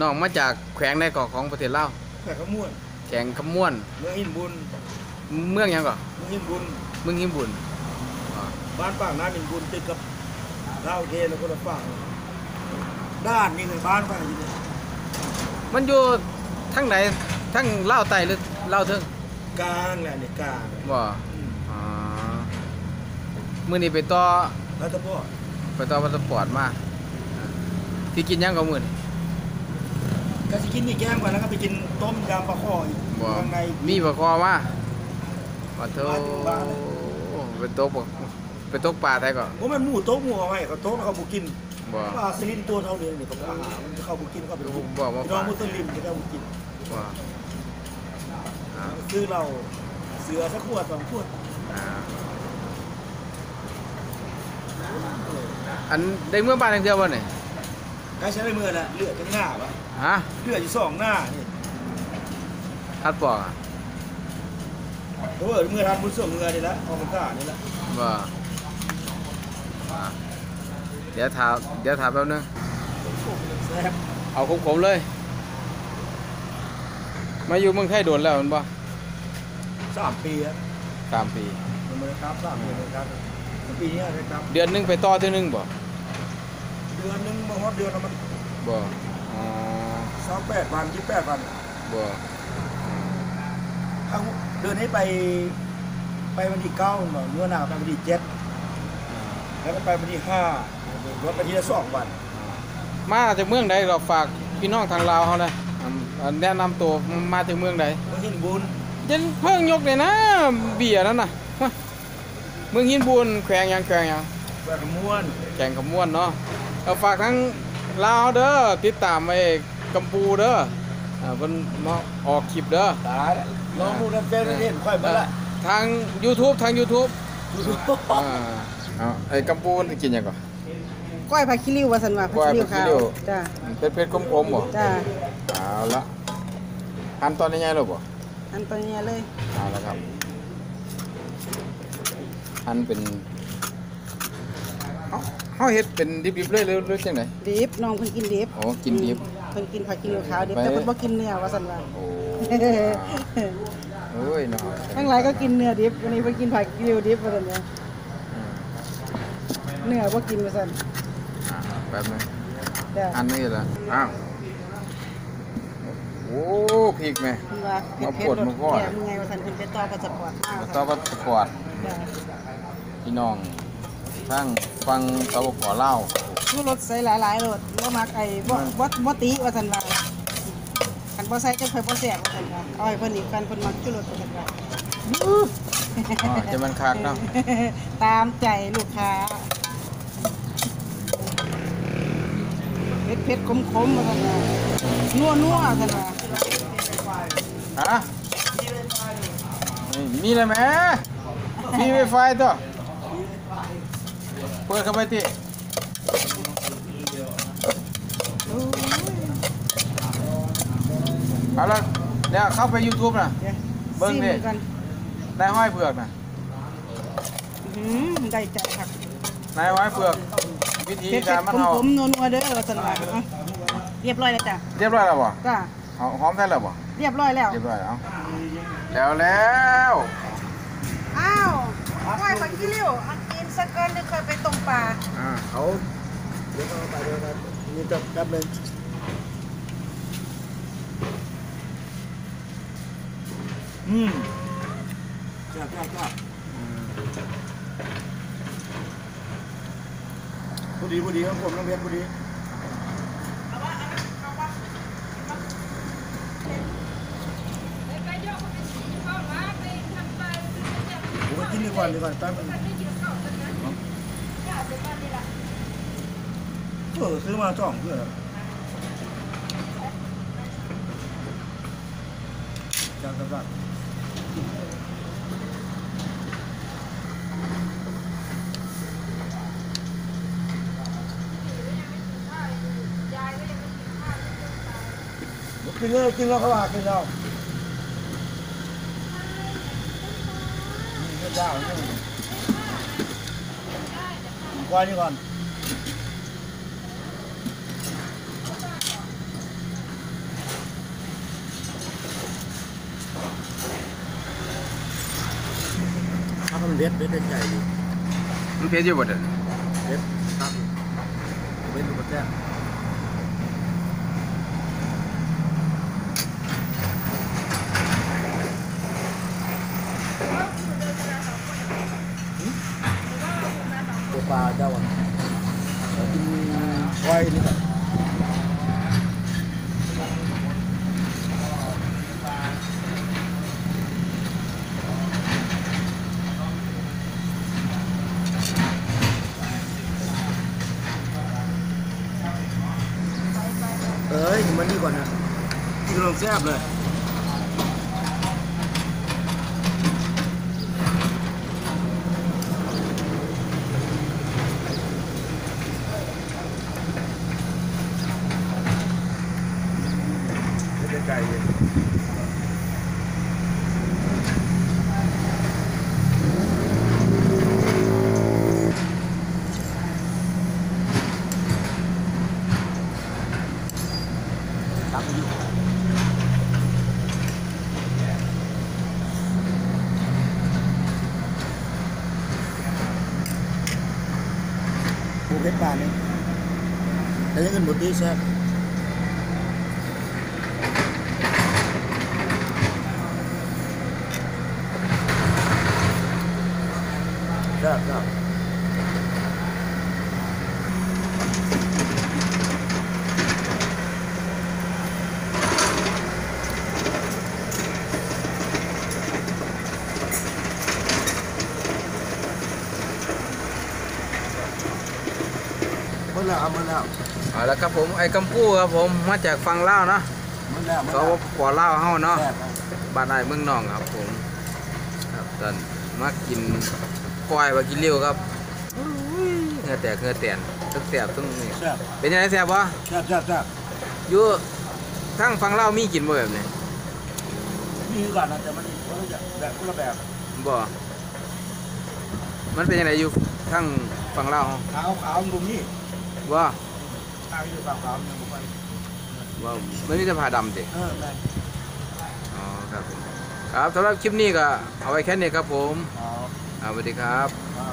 น้องมาจากแขวงในเกาะของประเทศลาวแต่ขม่วนแขวงขม่วน เมืองหินบุญเมืองหยังก่อเมืองหินบุญเมืองหิมบุญบ้านปากน้ำหินบุญติดกับลาวเทนแล้วก็ละฝั่งด้านนี่คือบ้านฝั่งอยู่เนี่ยมันอยู่ทั้งไหนทั้งลาวใต้หรือลาวเทิงกลางแหละนี่กลางบ่อ๋อมื้อนี้ไปต่อ แล้วแต่พ่อไปต่อพาสปอร์ตมาที่กินหยังก็มื้อนี้ ก็สิกินนี่แกงก่อนแล้วก็ไปกินต้มยำปลาข้ออีกบ่ข้างในมีบ่คอมาบ่โทมาถึงบ้านเลยไปตกบ่ไปตกปลาไทยก็ผมมันหมูโต๊ะหมูเอาไว้เขาโต๊ะเขาบุกินบ่ปลาสลินตัวเท่าเดียวนี่เขาอาหารมันเข้าบุกินเข้าไปกินบอกว่าพี่น้องมุสลิมที่เข้าบุกินบ่อ่าซื้อเราเสือสักขวดสองขวดอ่าอันได้เมื่อบ้านจังเดียวบ่นี่ใครใช้ในมือน่ะเลือดจังหน้าปะฮะเลือดอยู่สองหน้านี่ทัดปอกอะเพราะว่ามือทานบุญส่งมือนี่ละออกมันกล้านี่ละบ่อ่าเดี๋ยวถามเดี๋ยวถามแป๊บนึงแซ่บเอาคมๆเลย มาอยู่เมืองไทยโดนแล้วแมันบ่สามปีอะสามปีมันไม่ได้ครับสามปีเลยครับปีนี้นะครับ เดือนหนึงไปต่อเทื่อนึงบ่เดือนหนึงบางวันเดือนละมันบ่อ๋อสามแปดพันยี่แปดพันบ่เอาเดือนนี้ไป ไปวันที่เก้าเนาะเมื่อหน้าไปวันที่เจ็ดแล้วก็ไปวันที่ห้ารถไปที่ละสองวัน มาจากเมืองใดเราฝากพี่น้องทางลาวเขาเลยอ่ำอ่าแนะนำตัวมาจากเมืองใดเมื่อหินบุญยันเพิ่งยกเลยนะ เบียร์นั่นน่ะฮะเมืองหินบุญแขวงหยังแขวงหยังแบบม้วนแข่งขมวนเนาะ เอาฝากทั้งลาวเด้อติดตามไอ้กัมพูเด้ออ่าเพิ่นมาออกคลิปเด้อตายแล้วลองดูนั่นเป็นเห็นค่อยมาละทาง YouTube ทาง YouTube ดูดูอ่าเอาไอ้กัมพูมันกินหยังก่อน ก้อยผักขี้ริ้วว่าสันว่าผักก้อยขี้ริ้วผักขี้ขาวริ้ว จ้าเป็ดเป็ดกลมๆบ่จ้าเอาละหั่นตอนนี้ไงลูกบ่อันตัวเนี้ยเลยเอาละครับหั่นเป็นเอ้า เฮาเฮ็ดเป็นดิบๆเลยหรือหรือจังไดดิบน้องเพิ่นกินดิบอ๋อกินดิบเพิ่นกินผักขี้ริ้วขาวดิบไปแต่เพิ่นบ่กินเนื้อว่าสันว่าโอ้โอ้ยเนาะทั้งหลายก็กินเนื้อดิบวันนี้เพิ่นกินผักขี้ริ้วดิบว่าสันว่าอืมเนื้อบ่กินว่าสันอ่าแป๊บนึงจ้าอันนี้ละอ้าวโอ้พริกแม่เพิ่นว่าเผ็ดมาเผ็ปวดดรสมาพอดแก่มึงไงว่าสันเพิ่นไปต่อพาสปอร์ตมาว่าต่อซั่นก็สปอร์ตจ้าพี่น้อง ทั้งฟังตะบกอเล่าวชูรสใส่หลายๆรสบ่มักไอ้บ่บ่บ่ติว่าสันว่าคันบ่ใส่จังค่อยบ่แซ่บว่าสันว่าเอาให้เพิ่นอีกกันเพิ่นมักชูรสว่าสันว่าอ๋อจะมันคักเนาะตามใจลูกค้าเผ็ดเผ็ดๆขมขมๆมาสันว่านัวนัวๆสันว่าฮะนี่มีเลยแหม่มีไวไฟตัว เปิดเข้าไปติเอาละเดี๋ยวเข้าไป YouTube นะดี๋ยวเบิ่งดิซิมกันนายห้อยเผือกนะอื้อหือได้ใจครับนายห้อยเผือก วิธีเผ็ดการๆมันขมเอาขมๆนัวนัวๆเด้อว่าสันว่าเอาเรียบร้อยแล้วจ้ะเรียบร้อยแล้วบ่จ้าเอาหอมได้แล้วบ่เรียบร้อยแล้ว เรียบร้อยแล้วแล้วแล้ว อ้าวก้อยผักขี้ริ้วอันกิน สักเกินนึงเคยไปตรงป่าอ่าเขาเดี๋ยวเขาไปเดี๋ยวกันนี่จะแป๊บนึงอืมจ้าจ้าจ้าพอดีพอดีครับผมน้องเพชรพอดีผมก็กินดีกว่าดีกว่าแป๊บนึง เออซื้อมาจ่องเพื่ออะไรจ้าจ้าจ้า กินเลยกินแล้วเขาว่ากินแล้วนี่ก็ยาวนี่ควายนี่ก่อน บ็ด เบ็ดเป็นใจดีมันเพชรอยู่บ่เด้อเบ็ดตั้งเบ็ดลูกกระแทกตัวปลาเจ้าอะเรากินไว้นี่แหละ เอ้ยมันดีกว่านะกินลงแซ่บเลยไก่ เลยตักอยู่ปู เพชรปลาเนี่ยแต่ยังเงินหมดดีแซ่บแซ่บแซ่บหมดแล้วเอาหมดแล้วเอาละครับผมไอ้กัมพูครับผมมาจากฝั่งลาวเนาะหมดแล้วหมดเขาแล้วขอลาวเฮาเนาะแซ่บนะบ้านนายเมืองนองครับ ผมครับตอนมากินก้อยมากินเลี้ยวครับอุ้ยเหงื่อแตกเหงื่อแตนทั้งแสบทั้งนี่แซ่บเป็นยังไงแสบวะแซ่บแซ่บแซ่บอยู่ทั้งฝั่งลาวมีกินบ่แบบนี้นี่คือกันนะแต่มันคนละแบบคนละแบบบ่มันเป็นยังไงอยู่ทั้งฝั่งลาวเฮาขาวขาวตรงนี้ ว่าขาวอยู่ขาวขาวยังไม่ว่ามันมีแต่ผ้าดำติเออแม่อ๋อครับผมครับสำหรับคลิปนี้ก็เอาไว้แค่นี้ครับผมขาวอ่าสวัสดีครับขาว